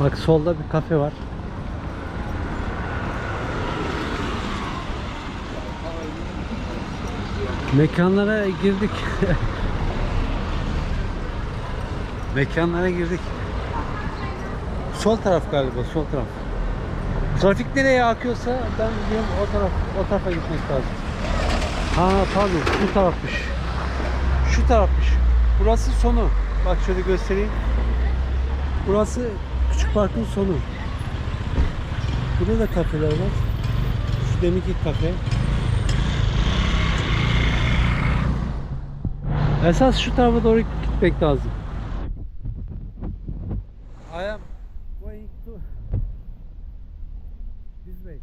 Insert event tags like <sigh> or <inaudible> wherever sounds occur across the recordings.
Bak solda bir kafe var. Mekanlara girdik. <laughs> Mekanlara girdik. Sol taraf galiba, sol taraf. Trafik nereye akıyorsa ben diyorum o taraf, o tarafa gitmek lazım. Ha pardon, şu tarafmış. Şu tarafmış. Burası sonu. Bak şöyle göstereyim. Burası parkın sonu. Burada da kafeler var. Şu deminki kafe. Esas şu tarafa doğru gitmek lazım. I am going to this way.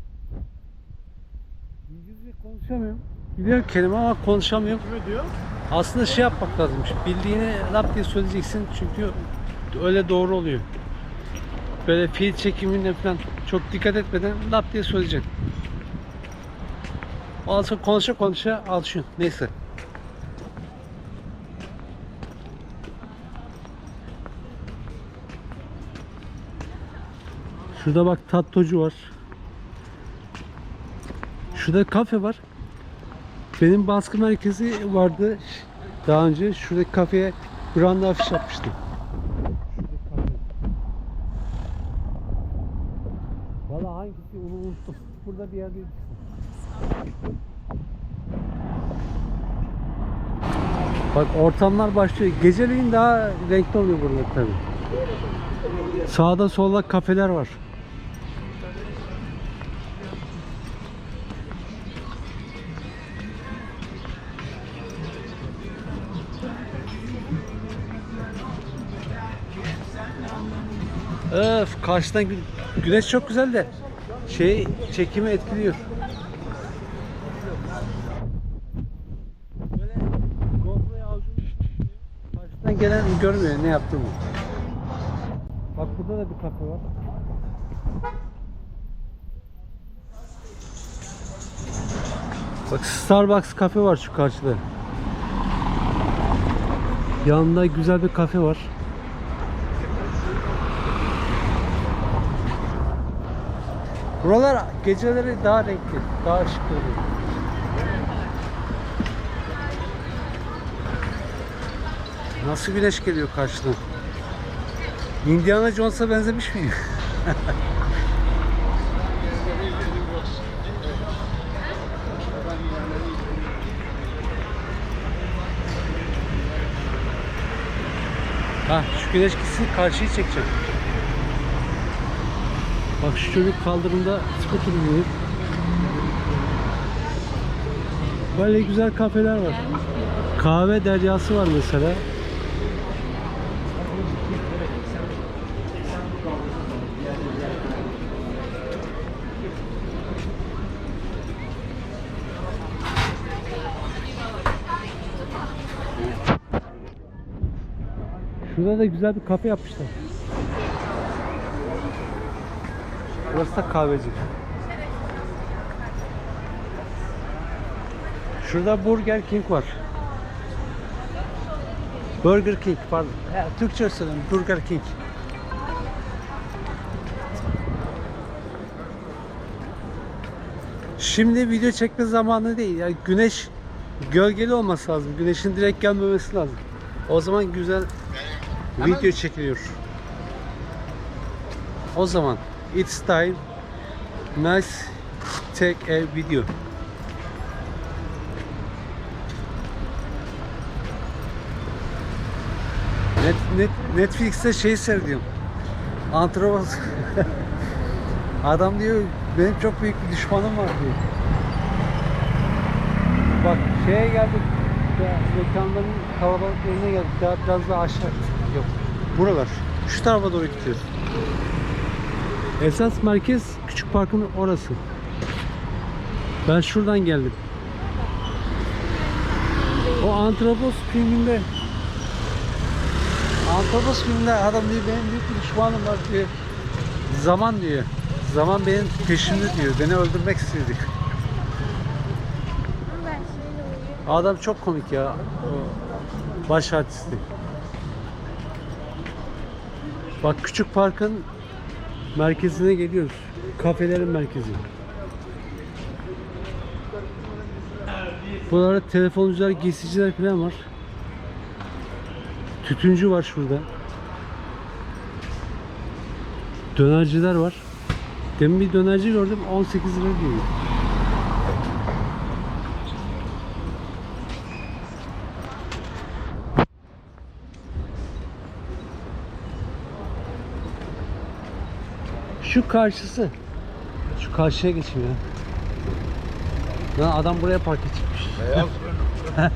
İngilizce konuşamıyorum. Biliyorum kelime ama konuşamıyorum. Ne diyor? Aslında şey yapmak lazımmış. Bildiğini lap diye söyleyeceksin çünkü öyle doğru oluyor. Böyle fiil çekiminde falan çok dikkat etmeden lap diye söyleyeceksin. Ondan sonra konuşa konuşa alışıyorsun. Neyse. Şurada bak tattocu var. Şurada kafe var. Benim baskı merkezi vardı daha önce. Şuradaki kafeye branda afiş yapmıştım. Şuradaki kafe. Valla hangisi onu unuttum. Burada bir yerde Bak ortamlar başlıyor. Geceleyin daha renkli oluyor burada tabi. Sağda solda kafeler var. Öf karşıdan gü- güneş çok güzel de şey çekimi etkiliyor. Böyle GoPro'ya avucunu karşıdan gelen görmüyor ne yaptığımı. Bak burada da bir kafe var. Bak Starbucks kafe var şu karşıda. Yanında güzel bir kafe var. Buralar geceleri daha renkli, daha ışıklı oluyor. Nasıl güneş geliyor karşıdan? Indiana Jones'a benzemiş miyim? <laughs> ha şu güneş gitsin karşıyı çekecek. Bak şu çocuk kaldırımda skuter biniyor. Böyle güzel kafeler var. Kahve deryası var mesela. Şurada da güzel bir kafe yapmışlar. Burası da kahveci. Şurada Burger King var. Burger King pardon. Ya, Türkçe söyleyeyim Burger King. Şimdi video çekme zamanı değil. Yani güneş gölgeli olması lazım. Güneşin direkt gelmemesi lazım. O zaman güzel video çekiliyor. O zaman it's time nice take a video. Net, net, Netflix'te şey seyrediyorum. Antropos. <laughs> Adam diyor benim çok büyük bir düşmanım var diyor. Bak şeye geldik. Mekanların kalabalık yerine geldik. Daha biraz daha aşağı. Yok. Buralar. Şu tarafa doğru gidiyoruz. Esas merkez küçük parkın orası. Ben şuradan geldim. O Antropos filminde Antropos filminde adam diyor benim büyük bir düşmanım var diyor. Zaman diyor. Zaman benim peşimde diyor. Beni öldürmek istiyor diyor. Adam çok komik ya. O baş artisti. Bak küçük parkın merkezine geliyoruz. Kafelerin merkezi. Buralarda telefoncular, giysiciler falan var. Tütüncü var şurada. Dönerciler var. Demin bir dönerci gördüm 18 lira diyor. Şu karşısı. Şu karşıya geçeyim ya. Lan adam buraya park etmiş. Beyaz. <laughs>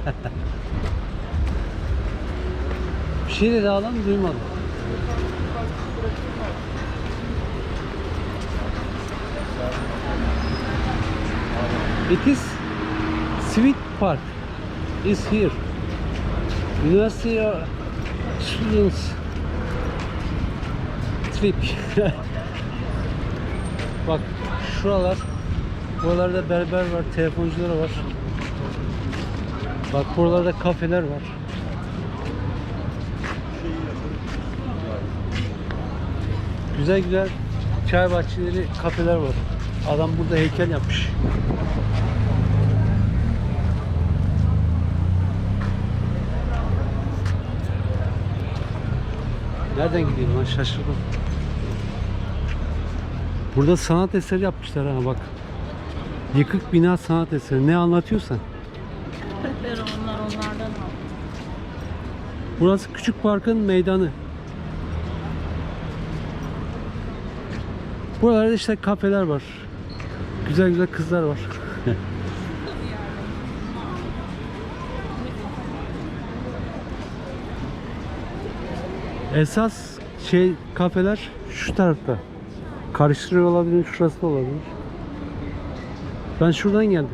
Bir şey dedi adam duymadım. It is Sweet Park is here. University students trip. <laughs> Bak şuralar buralarda berber var, telefoncular var. Bak buralarda kafeler var. Güzel güzel çay bahçeleri, kafeler var. Adam burada heykel yapmış. Nereden gideyim lan şaşırdım. Burada sanat eseri yapmışlar ha bak. Yıkık bina sanat eseri. Ne anlatıyorsan. Ben onlar onlardan aldım. Burası küçük parkın meydanı. Buralarda işte kafeler var. Güzel güzel kızlar var. <laughs> Esas şey kafeler şu tarafta. Karıştırıyor olabilir, şurası da olabilir. Ben şuradan geldim.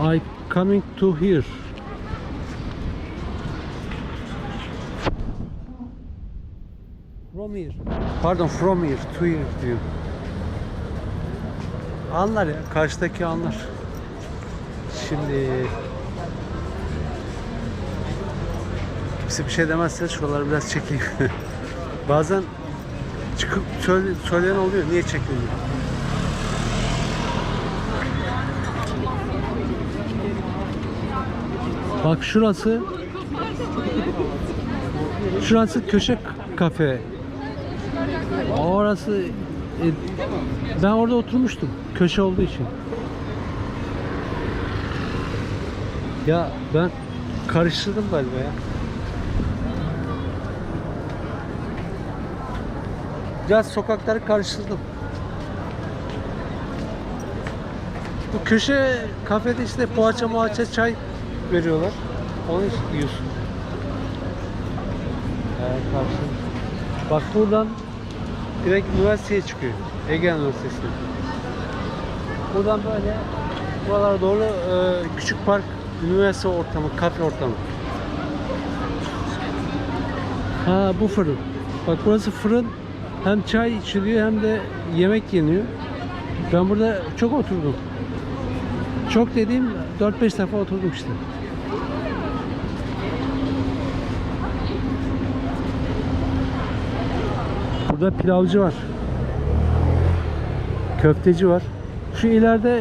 I coming to here. From here. Pardon from here to here diyor. Anlar ya. Karşıdaki anlar. Şimdi kimse bir şey demezse şuraları biraz çekeyim. <laughs> Bazen çıkıp söyle, söyleyen oluyor. Niye çekilmiyor? Bak şurası Şurası köşe kafe. Orası e, ben orada oturmuştum. Köşe olduğu için. Ya ben karıştırdım galiba ya. Biraz sokakları karıştırdım. Bu köşe kafede işte poğaça muhaçe çay veriyorlar. Onu yiyorsun. Evet. Bak buradan direkt üniversiteye çıkıyor. Ege Üniversitesi'ne. Buradan böyle buralara doğru e, küçük park, üniversite ortamı, kafe ortamı. Ha bu fırın. Bak burası fırın. Hem çay içiliyor hem de yemek yeniyor. Ben burada çok oturdum. Çok dediğim 4-5 defa oturdum işte. Burada pilavcı var. Köfteci var. Şu ileride